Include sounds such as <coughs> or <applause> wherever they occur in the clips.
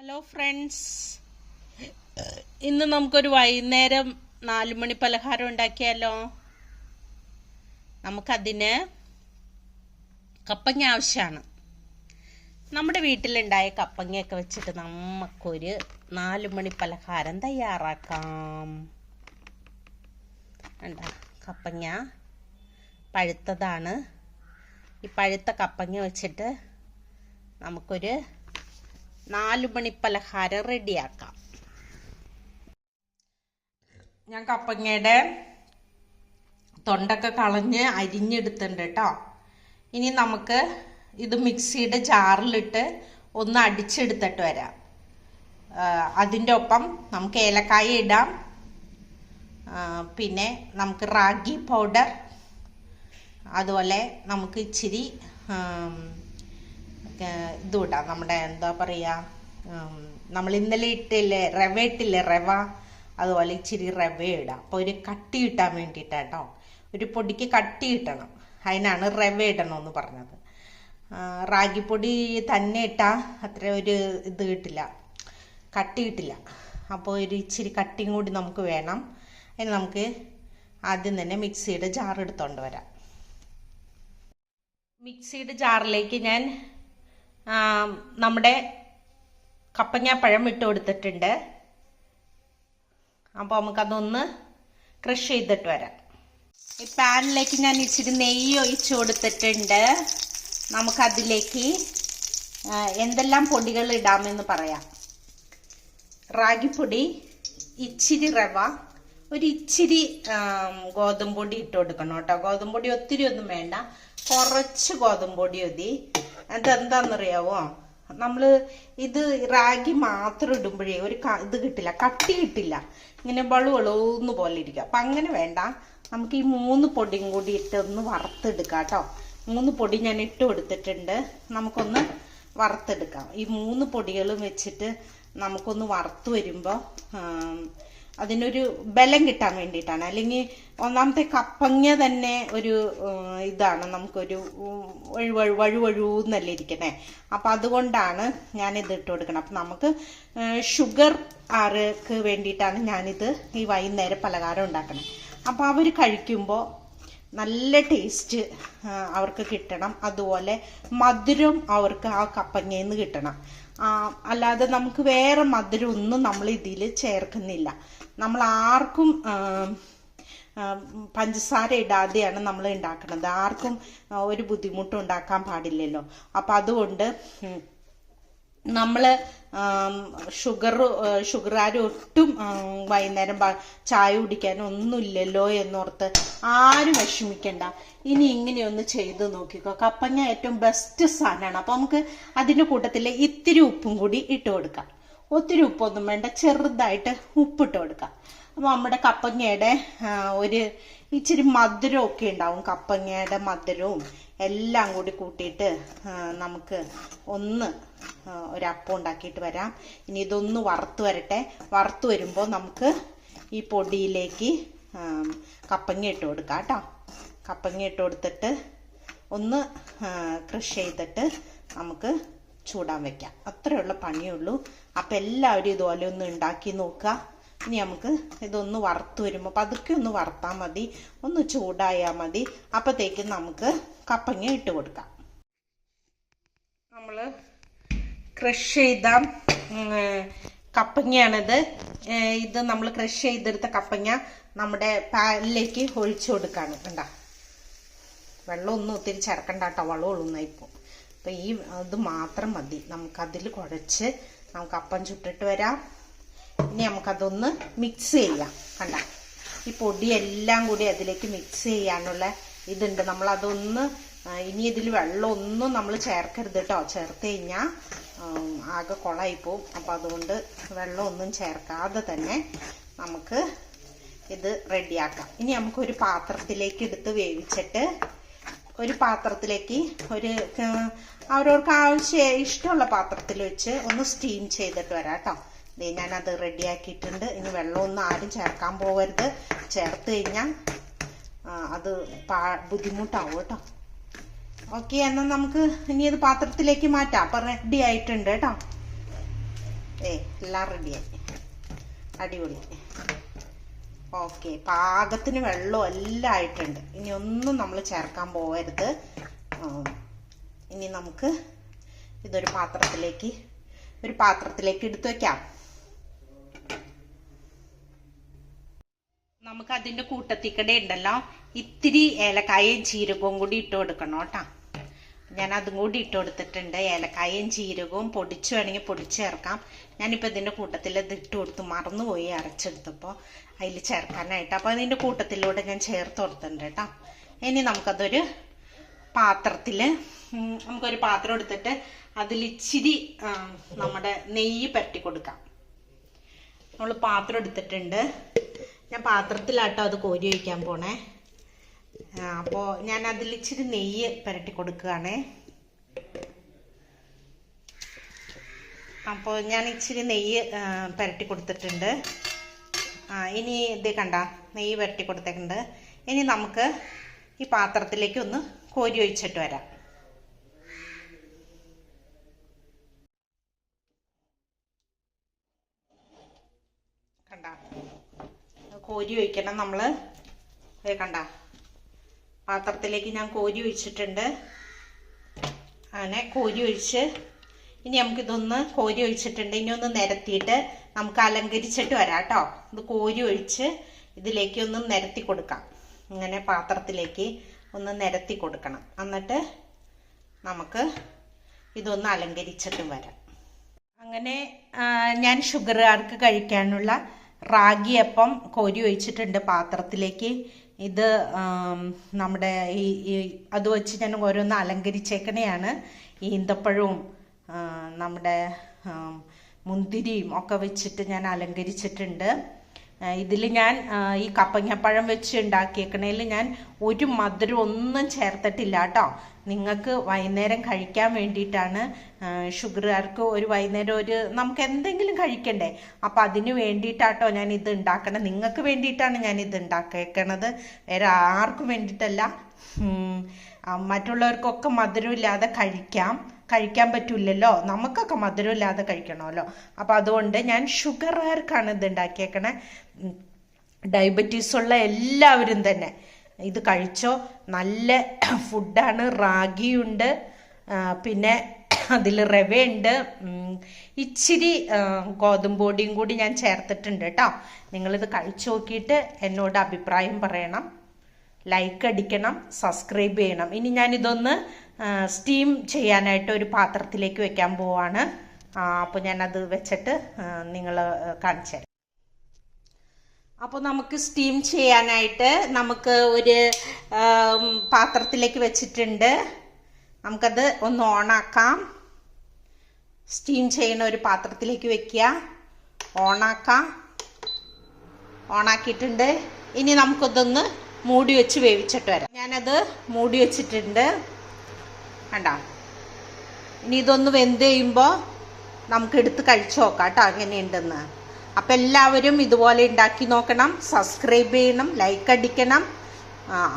Hello friends ഇന്ന് നമുക്കൊരു വൈകുന്നേരം നാല് മണി പലഹാരം ഉണ്ടാക്കിയാലോ? നമുക്കതിന് കപ്പങ്ങ ആവശ്യമാണ്. നമ്മുടെ വീട്ടിലുണ്ടായ കപ്പങ്ങയൊക്കെ വെച്ചിട്ട് നമുക്കൊരു നാല് മണി പലഹാരം തയ്യാറാക്കാം. കണ്ട? കപ്പങ്ങ പഴുത്തതാണ്. ഈ പഴുത്ത കപ്പങ്ങ വെച്ചിട്ട് നമുക്കൊരു നാല് മണി പലഹാരം റെഡിയാക്കാം. ഞാൻ കപ്പങ്ങയുടെ തൊണ്ടൊക്കെ കളഞ്ഞ് അരിഞ്ഞെടുത്തിട്ടുണ്ട് കേട്ടോ ഇനി നമുക്ക് ഇത് മിക്സിയുടെ ജാറിലിട്ട് ഒന്ന് അടിച്ചെടുത്തിട്ട് വരാം. അതിന്റെ ഒപ്പം നമുക്ക് ഏലക്കായ ഇടാം. പിന്നെ നമുക്ക് റാഗി പൗഡർ അതുപോലെ നമുക്ക് ഇച്ചിരി ഇതും ഇടാം നമ്മുടെ എന്താ പറയുക നമ്മൾ ഇന്നലെ ഇട്ടില്ലേ റവ ഇട്ടില്ലേ റവ? അതുപോലെ ഇച്ചിരി റവ ഇടാം. അപ്പോൾ ഒരു കട്ടി കിട്ടാൻ വേണ്ടിയിട്ടാണ് കേട്ടോ ഒരു പൊടിക്ക് കട്ടി കിട്ടണം അതിനാണ് റവ ഇടണമെന്ന് പറഞ്ഞത്. ആ, റാഗിപ്പൊടി തന്നെ ഇട്ടാൽ അത്ര ഒരു ഇത് കിട്ടില്ല. കട്ടി കിട്ടില്ല. അപ്പോൾ ഒരു ഇച്ചിരി കട്ടിയും കൂടി നമുക്ക് വേണം. അതിന് നമുക്ക് ആദ്യം തന്നെ മിക്സിയുടെ ജാർ എടുത്തോണ്ട് വരാം. മിക്സിയുടെ ജാറിലേക്ക് ഞാൻ നമ്മുടെ കപ്പങ്ങാപ്പഴം ഇട്ട് കൊടുത്തിട്ടുണ്ട്. അപ്പോൾ നമുക്കതൊന്ന് ക്രഷ് ചെയ്തിട്ട് വരാം. ഈ പാനിലേക്ക് ഞാൻ ഇച്ചിരി നെയ്യ് ഒഴിച്ച് കൊടുത്തിട്ടുണ്ട്. നമുക്കതിലേക്ക് എന്തെല്ലാം പൊടികൾ ഇടാമെന്ന് പറയാം. റാഗിപ്പൊടി ഇച്ചിരി റവ ഒരു ഇച്ചിരി ഗോതമ്പൊടി ഇട്ട് കൊടുക്കണം കേട്ടോ. ഗോതമ്പൊടി ഒത്തിരി ഒന്നും വേണ്ട. കുറച്ച് ഗോതമ്പൊടി മതി. അതെന്താണെന്നറിയാവോ നമ്മൾ ഇത് റാഗി മാത്രം ഇടുമ്പോഴേ ഒരു ഇത് കിട്ടില്ല കട്ടി കിട്ടില്ല. ഇങ്ങനെ വളു വളൂന്ന് പോലെ ഇരിക്കും. അപ്പം അങ്ങനെ വേണ്ട. നമുക്ക് ഈ മൂന്ന് പൊടിയും കൂടി ഇട്ട് ഒന്ന് വറുത്തെടുക്കാം കേട്ടോ. മൂന്ന് പൊടി ഞാൻ ഇട്ട് കൊടുത്തിട്ടുണ്ട്. നമുക്കൊന്ന് വറുത്തെടുക്കാം. ഈ മൂന്ന് പൊടികളും വെച്ചിട്ട് നമുക്കൊന്ന് വറുത്ത് വരുമ്പോൾ അതിനൊരു ബലം കിട്ടാൻ വേണ്ടിയിട്ടാണ്. അല്ലെങ്കിൽ ഒന്നാമത്തെ കപ്പങ്ങ തന്നെ ഒരു ഇതാണ്. നമുക്കൊരു വഴുവഴു വഴു വഴു വഴു വഴുന്നല്ലേ ഇരിക്കണേ അപ്പം അതുകൊണ്ടാണ് ഞാനിത് ഇട്ട് കൊടുക്കണം. അപ്പം നമുക്ക് ഷുഗർ ആർക്ക് വേണ്ടിയിട്ടാണ് ഞാനിത് ഈ വൈകുന്നേരം പലഹാരം ഉണ്ടാക്കണം. അപ്പോൾ അവർ കഴിക്കുമ്പോൾ നല്ല ടേസ്റ്റ് അവർക്ക് കിട്ടണം. അതുപോലെ മധുരം അവർക്ക് ആ കപ്പങ്ങയിൽ നിന്ന് കിട്ടണം അല്ലാതെ നമുക്ക് വേറെ മധുരം ഒന്നും നമ്മൾ ഇതിൽ ചേർക്കുന്നില്ല. നമ്മൾ ആർക്കും പഞ്ചസാര ഇടാതെയാണ് നമ്മൾ ഉണ്ടാക്കുന്നത്. ആർക്കും ഒരു ബുദ്ധിമുട്ടും ഉണ്ടാക്കാൻ പാടില്ലല്ലോ. അപ്പം അതുകൊണ്ട് നമ്മൾ ഷുഗർ ഷുഗറാരും ഒട്ടും വൈകുന്നേരം ചായ കുടിക്കാൻ ഒന്നുമില്ലല്ലോ എന്നോർത്ത് ആരും വിഷമിക്കണ്ട. ഇനി ഇങ്ങനെയൊന്ന് ചെയ്ത് നോക്കിക്കോ. കപ്പങ്ങ ഏറ്റവും ബെസ്റ്റ് സാധനമാണ്. അപ്പം നമുക്ക് അതിന്റെ കൂട്ടത്തിൽ ഇത്തിരി ഉപ്പും കൂടി ഇട്ട് കൊടുക്കാം. ഒത്തിരി ഉപ്പൊന്നും വേണ്ട. ചെറുതായിട്ട് ഉപ്പിട്ട് കൊടുക്കാം. അപ്പോൾ നമ്മുടെ കപ്പങ്ങയുടെ ഒരു ഇച്ചിരി മധുരമൊക്കെ ഉണ്ടാവും. കപ്പങ്ങയുടെ മധുരവും എല്ലാം കൂടി കൂട്ടിയിട്ട് നമുക്ക് ഒന്ന് ഒരു ഉണ്ടാക്കിയിട്ട് വരാം. ഇനി ഇതൊന്ന് വറുത്ത് വരട്ടെ. വറുത്ത് വരുമ്പോൾ നമുക്ക് ഈ പൊടിയിലേക്ക് കപ്പങ്ങ ഇട്ട് കൊടുക്കാം കേട്ടോ. കപ്പങ്ങ ഇട്ട് കൊടുത്തിട്ട് ഒന്ന് ക്രഷ് ചെയ്തിട്ട് നമുക്ക് ചൂടാൻ വെക്കാം. അത്രയുള്ള പണിയുള്ളൂ അപ്പം എല്ലാവരും ഇതുപോലെ ഒന്ന് ഉണ്ടാക്കി നോക്കുക. ഇനി നമുക്ക് ഇതൊന്ന് വറുത്ത് വരുമ്പോൾ പതുക്കെ ഒന്ന് വറുത്താൽ മതി. ഒന്ന് ചൂടായാൽ മതി. അപ്പോഴത്തേക്കും നമുക്ക് കപ്പങ്ങ ഇട്ട് കൊടുക്കാം. നമ്മൾ ക്രഷ് ചെയ്ത കപ്പങ്ങയാണിത്. ഇത് നമ്മൾ ക്രഷ് ചെയ്തെടുത്ത കപ്പങ്ങ നമ്മുടെ പാലിലേക്ക് ഒഴിച്ചു കൊടുക്കാണ്. കണ്ട? വെള്ളമൊന്നും ഒത്തിരി ചേർക്കണ്ട കേട്ടോ. വെള്ളം ഒഴുന്നായിപ്പോ അപ്പം ഈ അത് മാത്രം മതി. നമുക്കതിൽ കുഴച്ച് നമുക്ക് അപ്പം ചുട്ടിട്ട് വരാം. ഇനി നമുക്കതൊന്ന് മിക്സ് ചെയ്യാം. കണ്ട? ഈ പൊടിയെല്ലാം കൂടി അതിലേക്ക് മിക്സ് ചെയ്യാനുള്ള ഇതുണ്ട്. നമ്മളതൊന്ന് ഇനി ഇതിൽ വെള്ളമൊന്നും നമ്മൾ ചേർക്കരുത് കേട്ടോ ചേർത്ത് കഴിഞ്ഞാൽ ആകെ കുളമായി പോവും. അപ്പം അതുകൊണ്ട് വെള്ളമൊന്നും ചേർക്കാതെ തന്നെ നമുക്ക് ഇത് റെഡിയാക്കാം ഇനി നമുക്കൊരു പാത്രത്തിലേക്ക് എടുത്ത് വേവിച്ചിട്ട് ഒരു പാത്രത്തിലേക്ക് ഒരു അവരവർക്ക് ആവശ്യ ഇഷ്ടമുള്ള പാത്രത്തിൽ വെച്ച് ഒന്ന് സ്റ്റീം ചെയ്തിട്ട് വരാം കേട്ടോ ഞാനത് റെഡിയാക്കിയിട്ടുണ്ട്. ഇനി വെള്ളമൊന്നും ആരും ചേർക്കാൻ പോകരുത്. ചേർത്ത് കഴിഞ്ഞാൽ അത് പാ ബുദ്ധിമുട്ടാവും കേട്ടോ. ഓക്കെ എന്നാൽ നമുക്ക് ഇനി അത് പാത്രത്തിലേക്ക് മാറ്റാം. അപ്പം റെഡി ആയിട്ടുണ്ട് കേട്ടോ. ഏ എല്ലാം റെഡിയായി അടിപൊളി. ഓക്കെ പാകത്തിന് വെള്ളം എല്ലാം ആയിട്ടുണ്ട്. ഇനി ഒന്നും നമ്മൾ ചേർക്കാൻ പോകരുത്. ഇനി നമുക്ക് ഇതൊരു പാത്രത്തിലേക്ക് ഒരു പാത്രത്തിലേക്ക് എടുത്തു വെക്കാം. നമുക്ക് അതിന്റെ കൂട്ടത്തിക്കടെ ഉണ്ടല്ലോ ഇത്തിരി ഏലക്കായയും ജീരകവും കൂടി ഇട്ട് കൊടുക്കണം കേട്ടോ. ഞാൻ അതും കൂടി ഇട്ട് കൊടുത്തിട്ടുണ്ട് ഏലക്കായും ജീരകവും പൊടിച്ചു വേണമെങ്കിൽ പൊടിച്ച് ചേർക്കാം. ഞാനിപ്പോൾ ഇതിന്റെ കൂട്ടത്തിൽ ഇത് ഇട്ട് കൊടുത്ത് മറന്നുപോയി അരച്ചെടുത്തപ്പോൾ അതിൽ ചേർക്കാനായിട്ട്. അപ്പോൾ അതിന്റെ കൂട്ടത്തിലൂടെ ഞാൻ ചേർത്ത് കൊടുത്തിട്ടുണ്ട് കേട്ടോ. ഇനി നമുക്കതൊരു പാത്രത്തിൽ നമുക്കൊരു പാത്രം എടുത്തിട്ട് അതിൽ ഇച്ചിരി നമ്മുടെ നെയ്യ് പരട്ടി കൊടുക്കാം. നമ്മൾ പാത്രം എടുത്തിട്ടുണ്ട്. ഞാൻ പാത്രത്തിലാട്ടോ അത് കോരി വയ്ക്കാൻ പോണേ. അപ്പോൾ ഞാൻ അതിൽ ഇച്ചിരി നെയ്യ് പുരട്ടി കൊടുക്കുകയാണേ. അപ്പോൾ ഞാൻ ഇച്ചിരി നെയ്യ് ആ, പുരട്ടി കൊടുത്തിട്ടുണ്ട്. ആ ഇനി ഇത് കണ്ട നെയ്യ് പുരട്ടി കൊടുത്തിട്ടുണ്ട്. ഇനി നമുക്ക് ഈ പാത്രത്തിലേക്ക് ഒന്ന് കോരി ഒഴിച്ചിട്ട് വരാം. കണ്ട കോരി ഒഴിക്കണം നമ്മൾ കണ്ട പാത്രത്തിലേക്ക് ഞാൻ കോരി ഒഴിച്ചിട്ടുണ്ട്. അങ്ങനെ കോരി ഒഴിച്ച്. ഇനി നമുക്കിതൊന്ന് കോരി ഒഴിച്ചിട്ടുണ്ട്. ഇനി ഒന്ന് നിരത്തിയിട്ട് നമുക്ക് അലങ്കരിച്ചിട്ട് വരാം കേട്ടോ. ഇത് കോരി ഒഴിച്ച് ഇതിലേക്ക് ഒന്ന് നിരത്തി കൊടുക്കാം. ഇങ്ങനെ പാത്രത്തിലേക്ക് ഒന്ന് നിരത്തി കൊടുക്കണം. എന്നിട്ട് നമുക്ക് ഇതൊന്ന് അലങ്കരിച്ചിട്ട് വരാം. അങ്ങനെ ഞാൻ ഷുഗറുകാർക്ക് കഴിക്കാനുള്ള റാഗിയപ്പം കോരി ഒഴിച്ചിട്ടുണ്ട് പാത്രത്തിലേക്ക്. ഇത് നമ്മുടെ ഈ ഈ അത് വെച്ച് ഞാൻ ഓരോന്ന് അലങ്കരിച്ചേക്കണെയാണ്. ഈന്തപ്പഴവും ആ, നമ്മുടെ മുന്തിരിയും ഒക്കെ വെച്ചിട്ട് ഞാൻ അലങ്കരിച്ചിട്ടുണ്ട്. ഇതിൽ ഞാൻ ഈ കപ്പങ്ങപ്പഴം വെച്ച് ഉണ്ടാക്കിയേക്കണേൽ ഞാൻ ഒരു മധുരം ഒന്നും ചേർത്തിട്ടില്ല കേട്ടോ. നിങ്ങൾക്ക് വൈകുന്നേരം കഴിക്കാൻ വേണ്ടിയിട്ടാണ് ഷുഗറുകാർക്ക് ഒരു വൈകുന്നേരം ഒരു നമുക്ക് എന്തെങ്കിലും കഴിക്കണ്ടേ? അപ്പം അതിന് വേണ്ടിയിട്ടാട്ടോ ഞാൻ ഇത് ഉണ്ടാക്കണത് നിങ്ങൾക്ക് വേണ്ടിയിട്ടാണ് ഞാൻ ഇത് ഉണ്ടാക്കിയേക്കണത്. വേറെ ആർക്കും വേണ്ടിയിട്ടല്ല. മറ്റുള്ളവർക്കൊക്കെ മധുരമില്ലാതെ കഴിക്കാം. കഴിക്കാൻ പറ്റില്ലല്ലോ. നമുക്കൊക്കെ മധുരമില്ലാതെ കഴിക്കണമല്ലോ. അപ്പോൾ അതുകൊണ്ട് ഞാൻ ഷുഗറുകാർക്കാണ് ഇത് ഉണ്ടാക്കിയേക്കണേ ഡയബറ്റീസ് ഉള്ള എല്ലാവരും തന്നെ. ഇത് കഴിച്ചോ? നല്ല <coughs> ഫുഡാണ് റാഗിയുണ്ട്. പിന്നെ <coughs> അതിൽ റവയുണ്ട്. ഇച്ചിരി ഗോതമ്പൊടിയും ഗോതമ്പ് പൊടിയും കൂടി ഞാൻ ചേർത്തിട്ടുണ്ട് കേട്ടോ നിങ്ങളിത് കഴിച്ചു നോക്കിയിട്ട് എന്നോട് അഭിപ്രായം പറയണം. ലൈക്ക് അടിക്കണം. സബ്സ്ക്രൈബ് ചെയ്യണം. ഇനി ഞാനിതൊന്ന് സ്റ്റീം ചെയ്യാനായിട്ട് ഒരു പാത്രത്തിലേക്ക് വെക്കാൻ പോവാണ്. അപ്പോൾ ഞാനത് വെച്ചിട്ട് നിങ്ങൾ കാണിച്ചു തരാം. അപ്പോൾ നമുക്ക് സ്റ്റീം ചെയ്യാനായിട്ട് നമുക്ക് ഒരു പാത്രത്തിലേക്ക് വെച്ചിട്ടുണ്ട്. നമുക്കത് ഒന്ന് ഓണാക്കാം. സ്റ്റീം ചെയ്യുന്ന ഒരു പാത്രത്തിലേക്ക് വെക്കുക. ഓണാക്കാം. ഓണാക്കിയിട്ടുണ്ട്. ഇനി നമുക്കതൊന്ന് മൂടി വെച്ച് വേവിച്ചിട്ട് വരാം. ഞാനത് മൂടി വെച്ചിട്ടുണ്ട്. കണ്ട? ഇനി ഇതൊന്ന് വെന്ത് കഴിയുമ്പോൾ നമുക്ക് എടുത്ത് കഴിച്ചു നോക്കാം കേട്ടോ എങ്ങനെയുണ്ടെന്ന്. അപ്പം എല്ലാവരും ഇതുപോലെ ഉണ്ടാക്കി നോക്കണം സബ്സ്ക്രൈബ് ചെയ്യണം ലൈക്ക് അടിക്കണം.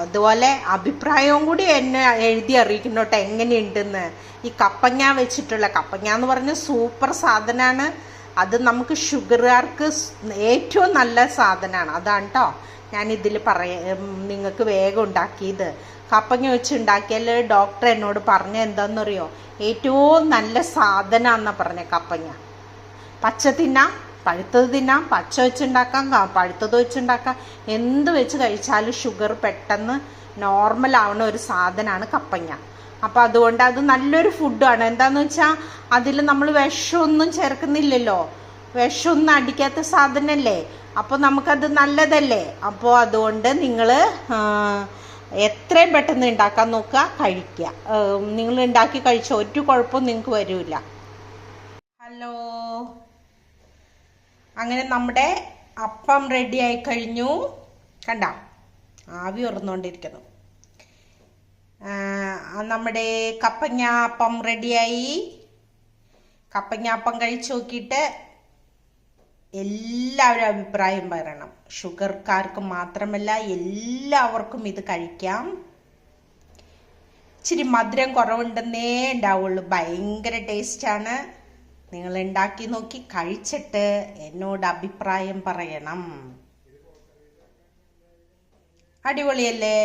അതുപോലെ അഭിപ്രായവും കൂടി എന്നെ എഴുതി അറിയിക്കണം കേട്ടോ എങ്ങനെയുണ്ടെന്ന്. ഈ കപ്പങ്ങ വെച്ചിട്ടുള്ള കപ്പങ്ങ എന്ന് പറഞ്ഞ സൂപ്പർ സാധനമാണ് അത് നമുക്ക് ഷുഗറുകാർക്ക് ഏറ്റവും നല്ല സാധനമാണ് അതാണ് കേട്ടോ ഞാൻ ഇതിൽ പറയ നിങ്ങൾക്ക് വേഗം ഉണ്ടാക്കിയത്. കപ്പങ്ങ വെച്ച് ഉണ്ടാക്കിയാൽ ഡോക്ടർ എന്നോട് പറഞ്ഞ എന്താണെന്നറിയോ ഏറ്റവും നല്ല സാധനമാണെന്നാണ് പറഞ്ഞ കപ്പങ്ങ. പച്ച തിന്നാം പഴുത്തത് തിന്നാം പച്ച വെച്ചുണ്ടാക്കാം പഴുത്തത് വെച്ചുണ്ടാക്കാം. എന്ത് വെച്ച് കഴിച്ചാലും ഷുഗർ പെട്ടെന്ന് നോർമൽ ആവുന്ന ഒരു സാധനമാണ് കപ്പങ്ങ. അപ്പം അതുകൊണ്ട് അത് നല്ലൊരു ഫുഡാണ് എന്താന്ന് വെച്ചാൽ അതിൽ നമ്മൾ വിഷമൊന്നും ചേർക്കുന്നില്ലല്ലോ. വിഷമൊന്നും അടിക്കാത്ത സാധനമല്ലേ അപ്പോൾ നമുക്കത് നല്ലതല്ലേ? അപ്പോൾ അതുകൊണ്ട് നിങ്ങൾ എത്രയും പെട്ടെന്ന് ഉണ്ടാക്കാൻ നോക്കുക കഴിക്കുക. നിങ്ങൾ ഉണ്ടാക്കി കഴിച്ച ഒരു കുഴപ്പവും നിങ്ങൾക്ക് വരില്ല ഹലോ. അങ്ങനെ നമ്മുടെ അപ്പം റെഡി ആയി കഴിഞ്ഞു. കണ്ട? ആവി ഉറന്നുകൊണ്ടിരിക്കുന്നു. നമ്മുടെ കപ്പങ്ങ അപ്പം റെഡിയായി കപ്പങ്ങ അപ്പം കഴിച്ചു നോക്കിയിട്ട് എല്ലാവരും അഭിപ്രായം പറയണം. ഷുഗർക്കാർക്ക് മാത്രമല്ല എല്ലാവർക്കും ഇത് കഴിക്കാം. ഇച്ചിരി മധുരം കുറവുണ്ടെന്നേ ഉണ്ടാവുള്ളൂ. ഭയങ്കര ടേസ്റ്റാണ്. നിങ്ങൾ ഉണ്ടാക്കി നോക്കി കഴിച്ചിട്ട് എന്നോട് അഭിപ്രായം പറയണം. അടിപൊളിയല്ലേ?